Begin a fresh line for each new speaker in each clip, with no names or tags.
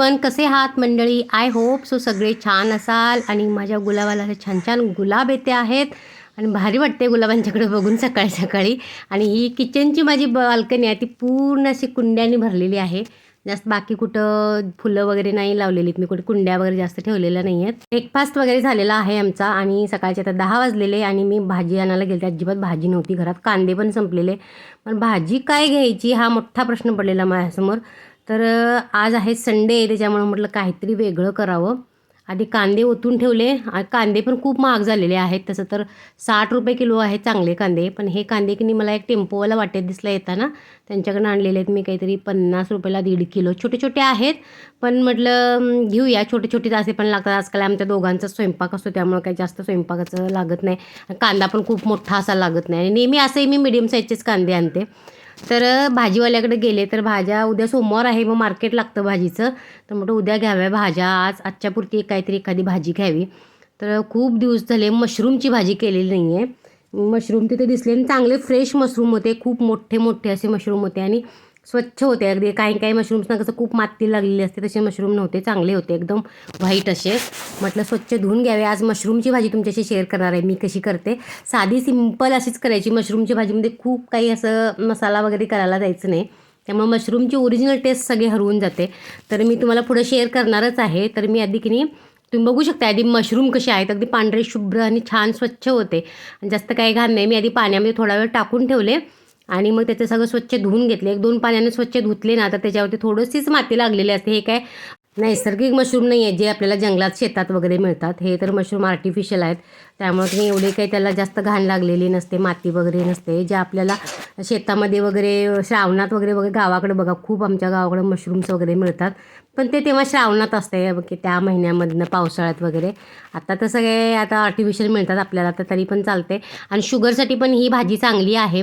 Morning one कसे आहात मंडळी? आय होप सो सगळे छान असाल आणि माझ्या गुलाबाला छान छान गुलाब येते आहेत. आणि भारी वाटते गुलाबांच्याकडे बघून सकाळी सकाळी. आणि ही किचनची माझी बाल्कनी आहे ती पूर्ण अशी कुंड्यांनी भरलेली आहे. जास्त बाकी कुठं फुलं वगैरे नाही लावलेलीत. मी कुठे कुंड्या वगैरे जास्त ठेवलेल्या नाही आहेत ब्रेकफास्ट वगैरे झालेला आहे आमचा आणि सकाळचे आता दहा वाजलेले आणि मी भाजी आणायला गेले अजिबात भाजी नव्हती. घरात कांदे पण संपलेले. पण भाजी काय घ्यायची? हा मोठा प्रश्न पडलेला माझ्यासमोर. तर आज आहे संडे त्याच्यामुळे म्हटलं काहीतरी वेगळं करावं. आधी कांदे ओतून ठेवले. कांदे पण खूप महाग झालेले आहेत. तसं तर साठ रुपये किलो आहेत चांगले कांदे. पण हे कांदे की नाही मला एक टेम्पोवाला वाटेत दिसला येताना. त्यांच्याकडनं आणलेले आहेत मी काहीतरी पन्नास रुपयाला दीड किलो. छोटे छोटे आहेत. पण म्हटलं घेऊया. छोटे छोटे असे पण लागतात. आजकाल आमच्या दोघांचा स्वयंपाक असतो त्यामुळे काही जास्त स्वयंपाकाचं लागत नाही. कांदा पण खूप मोठा असा लागत नाही. आणि नेहमी असंही मी मिडियम साईजचेच कांदे आणते. तर भाजीवाल्याकडे गेले तर भाज्या उद्या सोमवार आहे मग मार्केट लागतं भाजीचं. तर म्हटलं उद्या घ्याव्या भाज्या आज आजच्यापुरती काहीतरी एखादी भाजी घ्यावी. तर खूप दिवस झाले मशरूमची भाजी केलेली नाही आहे मशरूम तिथे दिसले आणि चांगले फ्रेश मशरूम होते खूप मोठे मोठे असे मशरूम होते आणि स्वच्छ होते अगदी. काही काही मशरूम्सना कसं खूप माती लागलेली असते तसे मशरूम नव्हते. चांगले होते एकदम व्हाईट असे. म्हटलं स्वच्छ धुवून घ्यावे. आज मशरूमची भाजी तुमच्याशी शेअर करणार आहे. मी कशी करते? साधी सिंपल अशीच करायची. मशरूमची भाजीमध्ये खूप काही असं मसाला वगैरे करायला जायचं नाही. त्यामुळे मशरूमची ओरिजिनल टेस्ट सगळी हरवून जाते. तर मी तुम्हाला पुढे शेअर करणारच आहे. तर मी आधी की नाही तुम्ही बघू शकता आधी मशरूम कसे आहेत. अगदी पांढरे शुभ्र आणि छान स्वच्छ होते. आणि जास्त काही घाण नाही. मी आधी पाण्यामध्ये थोडा वेळ टाकून ठेवले. आणि मग त्याचं सगळं स्वच्छ धुवून घेतले. एक दोन पाण्याने स्वच्छ धुतले ना तर त्याच्यावरती थोडीशीच माती लागलेली असते. हे काय नैसर्गिक मशरूम नाही आहे जे आपल्याला जंगलात शेतात वगैरे मिळतात. हे तर मशरूम आर्टिफिशियल आहेत. त्यामुळे तुम्ही एवढे काही त्याला जास्त घाण लागलेली नसते माती वगैरे नसते. जे आपल्याला शेतामध्ये वगैरे श्रावणात वगैरे वगैरे गावाकडे बघा खूप आमच्या गावाकडे मशरूम्स वगैरे मिळतात. पण ते तेव्हा श्रावणात असते की त्या महिन्यामधनं पावसाळ्यात वगैरे. आता तर सगळे आता आर्टिफिशियल मिळतात आपल्याला तर तरी पण चालते. आणि शुगरसाठी पण ही भाजी चांगली आहे.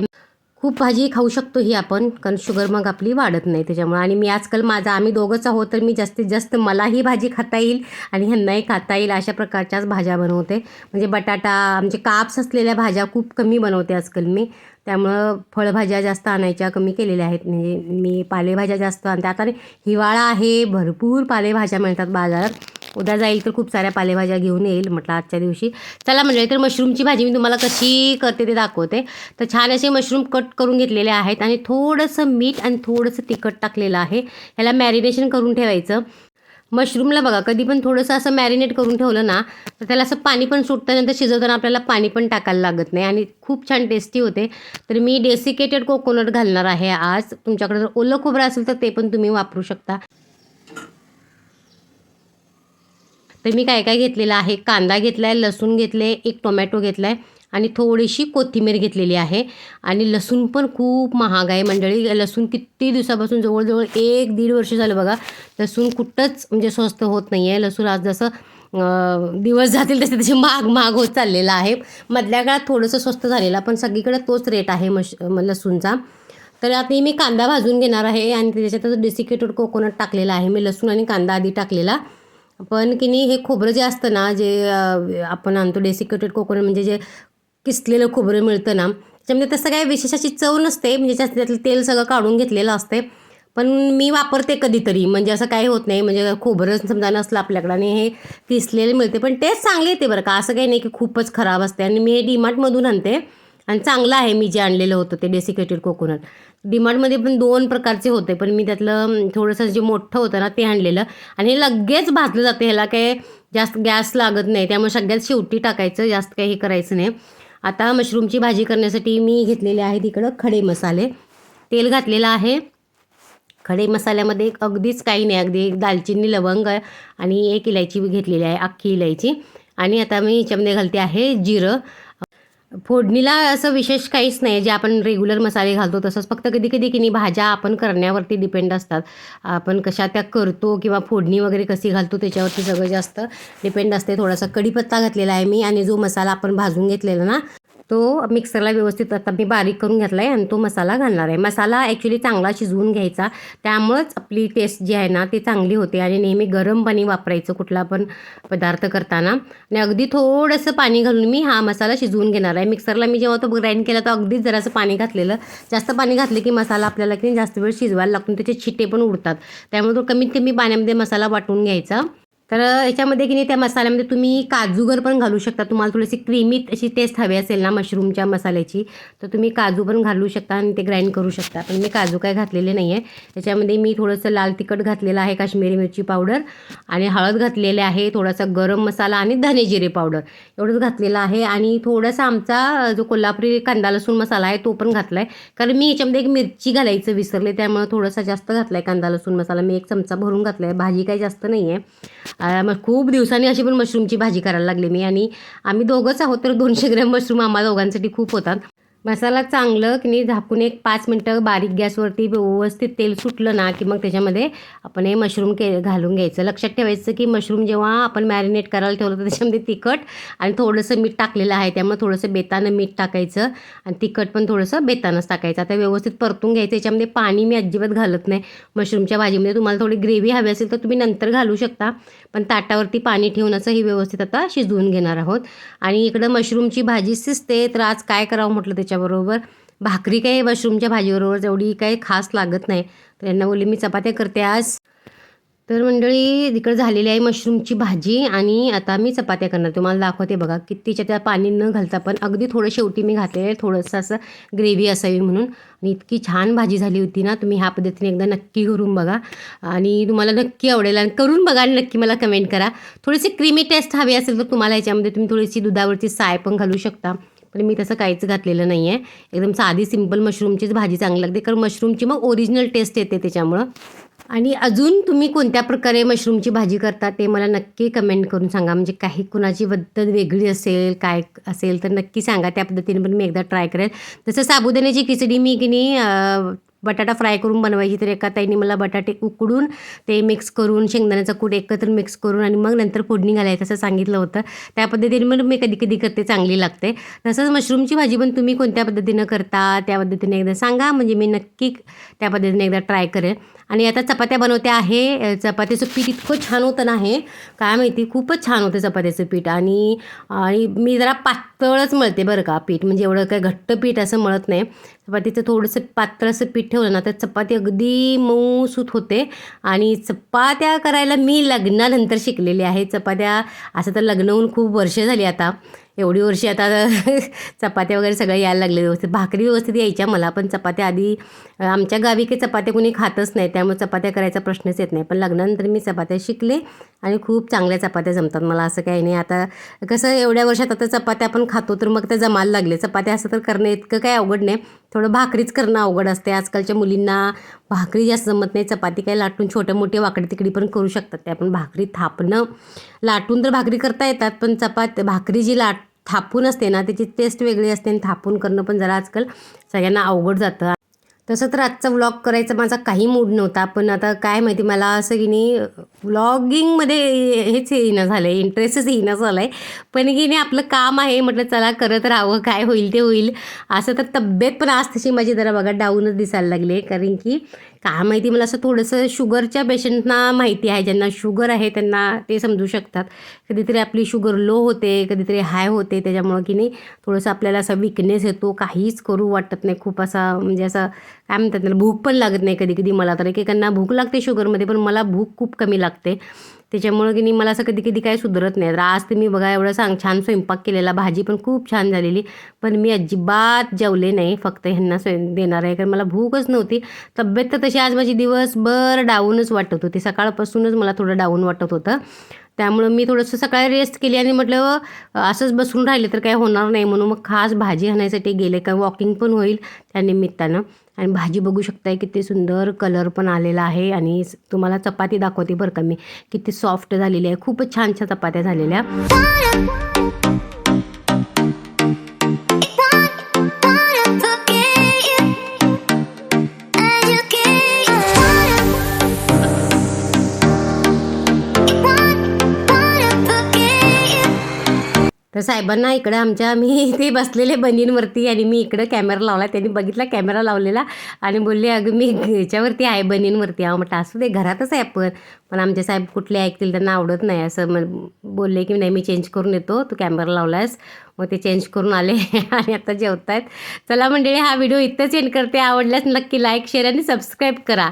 खूप भाजी खाऊ शकतो ही आपण कारण शुगर मग आपली वाढत नाही त्याच्यामुळे. आणि मी आजकाल माझा आम्ही दोघंच आहोत तर मी जास्तीत जास्त मलाही भाजी खाता येईल आणि ह्यांनाही खाता येईल अशा प्रकारच्याच भाज्या बनवते. म्हणजे बटाटा म्हणजे काप्स असलेल्या भाज्या खूप कमी बनवते आजकाल मी. त्यामुळं फळभाज्या जास्त आणायच्या कमी केलेल्या आहेत. म्हणजे मी पालेभाज्या जास्त आणते. आता हिवाळा आहे भरपूर पालेभाज्या मिळतात बाजारात. उद्या जाईल तर खूप साऱ्या पालेभाज्या घेऊन येईल म्हटलं आजच्या दिवशी. चला म्हणजे तर मशरूमची भाजी मी तुम्हाला कशी करते ते दाखवते. तर छान असे मशरूम कट करून घेतलेले आहेत आणि थोडंसं मीठ आणि थोडंसं तिखट टाकलेलं आहे. ह्याला मॅरिनेशन करून ठेवायचं. मशरूमला बघा कधी पण थोडंसं असं मॅरिनेट करून ठेवलं ना तर त्याला असं पाणी पण सुटतानंतर शिजवताना आपल्याला पाणी पण टाकायला लागत नाही आणि खूप छान टेस्टी होते. तर मी डेसिकेटेड कोकोनट घालणार आहे आज. तुमच्याकडे जर ओलं खोबरं असेल तर ते पण तुम्ही वापरू शकता. तर मी काय काय घेतलेलं आहे? कांदा घेतला आहे लसूण घेतले एक टोमॅटो घेतला आहे आणि थोडीशी कोथिंबीर घेतलेली आहे. आणि लसूण पण खूप महाग आहे मंडळी. लसूण किती दिवसापासून जवळजवळ एक दीड वर्ष झालं बघा. लसूण कुठंच म्हणजे स्वस्त होत नाही आहे लसूण आज जसं दिवस जातील तसे तसे महाग महाग होत चाललेला आहे. मधल्या काळात थोडंसं स्वस्त झालेला पण सगळीकडे तोच रेट आहे मश म- लसूणचा. तर आता मी कांदा भाजून घेणार आहे आणि त्याच्यात डेसिकेटेड कोकोनट टाकलेला आहे. मी लसूण आणि कांदा आधी टाकलेला. पण की नाही हे खोबरं जे असतं ना जे आपण आणतो डेसिकेटेड कोकोनट म्हणजे जे किसलेलं खोबरं मिळतं ना त्याच्यामध्ये तसं काही विशेष अशी चव नसते म्हणजे त्यातलं तेल सगळं काढून घेतलेलं असते. पण मी वापरते कधीतरी म्हणजे असं काही होत नाही म्हणजे खोबरं समजा नसलं आपल्याकडं आणि हे किसलेलं मिळते पण टेस्ट चांगले येते बरं का. असं काही नाही की खूपच खराब असते आणि मी हे डीमार्टमधून आणते. आणि चांगलं आहे मी जे आणलेलं होतं ते डेसिकेटेड कोकोनट डीमार्टमध्ये पण दोन प्रकारचे होते पण मी त्यातलं थोडंसं जे मोठं होतं ना ते आणलेलं. आणि हे लगेच भाजलं जातं ह्याला काय जास्त गॅस लागत नाही. त्यामुळे सगळ्यात शेवटी टाकायचं जास्त काही हे करायचं नाही. आता मशरूमची भाजी करण्यासाठी मी घेतलेले आहेत इकडं खडे मसाले. तेल घातलेलं आहे. खडे मसाल्यामध्ये एक अगदीच काही नाही अगदी एक दालचिनी लवंग आणि एक इलायची घेतलेली आहे अख्खी इलायची. आणि आता मी याच्यामध्ये घालते आहे जिरं. फोडणीला असं विशेष काहीच नाही जे आपण रेग्युलर मसाले घालतो तसंच. फक्त कधी कधी की नाही भाज्या आपण करण्यावरती डिपेंड असतात. आपण कशा त्या करतो किंवा फोडणी वगैरे कशी घालतो त्याच्यावरती सगळं जास्त डिपेंड असते. थोडासा कढीपत्ता घातलेला आहे मी आणि जो मसाला आपण भाजून घेतलेला ना तो मिक्सरला व्यवस्थित आता मी बारीक करून घेतला आहे आणि तो मसाला घालणार आहे. मसाला ॲक्च्युली चांगला शिजवून घ्यायचा. त्यामुळंच आपली टेस्ट जी आहे ना ती चांगली होते आणि नेहमी गरम पाणी वापरायचं कुठला पण पदार्थ करताना. आणि अगदी थोडंसं पाणी घालून मी हा मसाला शिजवून घेणार आहे. मिक्सरला मी जेव्हा तो ग्राइंड केला तर अगदीच जरासं पाणी घातलेलं. जास्त पाणी घातले की मसाला आपल्याला की नाही जास्त वेळ शिजवायला लागतो त्याचे छिटे पण उडतात. त्यामुळे तो कमीत कमी पाण्यामध्ये मसाला वाटून घ्यायचा. तर याच्यामध्ये की नाही त्या मसाल्यामध्ये तुम्ही काजूगर पण घालू शकता. तुम्हाला थोडीशी क्रीमीत अशी टेस्ट हवी असेल ना मशरूमच्या मसाल्याची तर तुम्ही काजू पण घालू शकता आणि ते ग्राइंड करू शकता. पण मी काजू काय घातलेले नाही आहे त्याच्यामध्ये मी थोडंसं लाल तिखट घातलेलं आहे काश्मीरी मिरची पावडर आणि हळद घातलेले आहे थोडासा गरम मसाला आणि धने जिरे पावडर एवढंच घातलेलं आहे आणि थोडासा आमचा जो कोल्हापुरी कांदा लसूण मसाला आहे तो पण घातला आहे कारण मी याच्यामध्ये एक मिरची घालायचं विसरले त्यामुळे थोडासा जास्त घातला आहे कांदा लसूण मसाला. मी एक चमचा भरून घातला आहे भाजी काही जास्त नाही आहे मग खूप दिवसांनी अशी पण मशरूमची भाजी करायला लागली मी आणि आम्ही दोघंच आहोत तर दोनशे ग्रॅम मशरूम आम्हाला दोघांसाठी खूप होतात. मसाला चांगलं की नाही झाकून एक पाच मिनटं बारीक गॅसवरती व्यवस्थित तेल सुटलं ना की मग त्याच्यामध्ये आपण हे मशरूम के घालून घ्यायचं. लक्षात ठेवायचं की मशरूम जेव्हा आपण मॅरिनेट करायला ठेवलं तर त्याच्यामध्ये तिखट आणि थोडंसं मीठ टाकलेलं आहे त्यामुळे थोडंसं बेतानं मीठ टाकायचं आणि तिखट पण थोडंसं बेतानंच टाकायचं. आता व्यवस्थित परतून घ्यायचं याच्यामध्ये पाणी मी अजिबात घालत नाही. मशरूमच्या भाजीमध्ये तुम्हाला थोडी ग्रेव्ही हवी असेल तर तुम्ही नंतर घालू शकता. पण ताटावरती पाणी ठेवून असं हे व्यवस्थित आता शिजवून घेणार आहोत. आणि इकडं मशरूमची भाजी शिजते तर आज काय करावं म्हटलं त्याच्याबरोबर? भाकरी काही मशरूमच्या भाजीबरोबर एवढी काही खास लागत नाही. तर यांना बोलली मी चपात्या करते आज. तर मंडळी तिकडं झालेली आहे मशरूमची भाजी आणि आता मी चपात्या करणार. तुम्हाला दाखवते बघा कितीच्या त्या पाणी न घालता पण अगदी थोडं शेवटी मी घातलेलं आहे थोडंसं असं ग्रेव्ही असावी म्हणून. आणि इतकी छान भाजी झाली होती ना तुम्ही ह्या पद्धतीने एकदा नक्की करून बघा. आणि तुम्हाला नक्की आवडेल आणि करून बघा आणि नक्की मला कमेंट करा. थोडीशी क्रीमी टेस्ट हवी असेल तर तुम्हाला याच्यामध्ये तुम्ही थोडीशी दुधावरची साय पण घालू शकता. पण मी तसं काहीच घातलेलं नाही आहे एकदम साधी सिंपल मशरूमचीच भाजी चांगली लागते. कारण मशरूमची मग ओरिजिनल टेस्ट येते त्याच्यामुळं. आणि अजून तुम्ही कोणत्या प्रकारे मशरूमची भाजी करता ते मला नक्की कमेंट करून सांगा. म्हणजे काही कुणाची पद्धत वेगळी असेल काय असेल तर नक्की सांगा. त्या पद्धतीने पण मी एकदा ट्राय करेल. तसं साबुदाण्याची खिचडी मी की नाही बटाटा फ्राय करून बनवायची तर एका ताईने मला बटाटे उकडून ते मिक्स करून शेंगदाण्याचा कूट एकत्र मिक्स करून आणि मग नंतर फोडणी घालायचं असं सांगितलं होतं. त्या पद्धतीने मग मी कधी कधी करते चांगली लागते. तसंच मशरूमची भाजी पण तुम्ही कोणत्या पद्धतीनं करता त्या पद्धतीने एकदा सांगा. म्हणजे मी नक्की त्या पद्धतीने एकदा ट्राय करेन. आणि आता चपात्या बनवते आहे. चपातीचं चपात्याचं पीठ इतकं छान होतं ना हे. काय माहिती खूपच छान होतं चपात्याचं पीठ. आणि आणि मी जरा पाच पातळच मळते बरं का पीठ. म्हणजे एवढं काय घट्ट पीठ असं मळत नाही. चपातीचं थोडंसं पातळ असं पीठ ठेवलं ना तर चपाती अगदी मऊसूत होते. आणि चपात्या करायला मी लग्नानंतर शिकलेली आहे. चपात्या असं तर लग्न होऊन खूप वर्ष झाली आता. एवढी वर्षी आता चपात्या वगैरे सगळं यायला लागले व्यवस्थित. भाकरी व्यवस्थित यायच्या मला पण चपात्या आधी आमच्या गावी काही चपात्या कोणी खातच नाही त्यामुळे चपात्या करायचा प्रश्नच येत नाही. पण लग्नानंतर मी चपात्या शिकले. आणि खूप चांगल्या चपात्या जमतात. मला असं काही नाही. आता कसं एवढ्या वर्षात आता चपात्या आपण खातो तर मग त्या जमायला लागले. चपात्या असं तर करणं इतकं काही अवघड नाही. थोडं भाकरीच करणं अवघड असते. आजकालच्या मुलींना भाकरी जास्त जमत नाही. चपाती काही लाटून छोटे मोठे वाकडे तिकडी पण करू शकतात. ते आपण भाकरी थापणं. लाटून तर भाकरी करता येतात पण चपात भाकरी जी लाट थापून असते ना त्याची टेस्ट वेगळी असते आणि थापून करणं पण जरा आजकाल सगळ्यांना अवघड जातं. तसं तर आजचा व्लॉग करायचा माझा काही मूड नव्हता पण आता काय माहिती मला असं की नाही व्लॉगिंगमध्ये हेच येईना झालं आहे इंटरेस्टच येईना झाला आहे पण की नाही आपलं काम आहे म्हटलं चला करत राहावं काय होईल ते होईल. असं तर तब्येत पण आज तशी माझी जरा बघा डाऊनच दिसायला लागली आहे कारण की काय माहिती मला असं थोडंसं शुगरच्या पेशंटना माहिती आहे ज्यांना शुगर आहे त्यांना ते समजू शकतात. कधीतरी आपली शुगर लो होते कधीतरी हाय होते त्याच्यामुळं की नाही थोडंसं आपल्याला असा विकनेस येतो काहीच करू वाटत नाही खूप असा म्हणजे असं काय म्हणतात त्याला भूक पण लागत नाही कधी कधी मला. तर एकेकांना भूक लागते शुगरमध्ये पण मला भूक खूप कमी लागते. त्याच्यामुळं की नाही मला असं कधी कधी काय सुधरत नाही. तर आज तर मी बघा एवढं सांग छान स्वयंपाक केलेला. भाजी पण खूप छान झालेली. पण मी अजिबात जेवले नाही. फक्त ह्यांना स्वयं देणार आहे. कारण मला भूकच नव्हती. तब्येत तर तशी आज माझी दिवसभर डाऊनच वाटत होती. सकाळपासूनच मला थोडं डाऊन वाटत होतं. त्यामुळं मी थोडंसं सकाळी रेस्ट केली आणि म्हटलं असंच बसून राहिले तर काय होणार नाही म्हणून मग खास भाजी आणायसाठी गेले का वॉकिंग पण होईल त्या निमित्तानं. आणि भाजी बघू शकताय किती सुंदर कलर पण आलेला आहे आणि तुम्हाला चपाती दाखवते बरं का मी. किती सॉफ्ट झालेली आहे. खूपच छान छान चपात्या झालेल्या. साहेबांना इकडं आमच्या मी ते बसलेले बनींवरती आणि मी इकडं कॅमेरा लावला. त्यांनी बघितला कॅमेरा लावलेला आणि बोलले अगं मी याच्यावरती आहे बनींवरती अहो म्हटलं असू दे घरातच आहे आपण. पण आमचे साहेब कुठले ऐकतील त्यांना आवडत नाही. असं मग बोलले की नाही मी चेंज करून येतो. तू कॅमेरा लावलास मग ते चेंज करून आले आणि आता जेवत आहेत चला मंडळी हा व्हिडिओ इथंच एंड करते. आवडल्यास नक्की लाईक शेअर आणि सबस्क्राईब करा.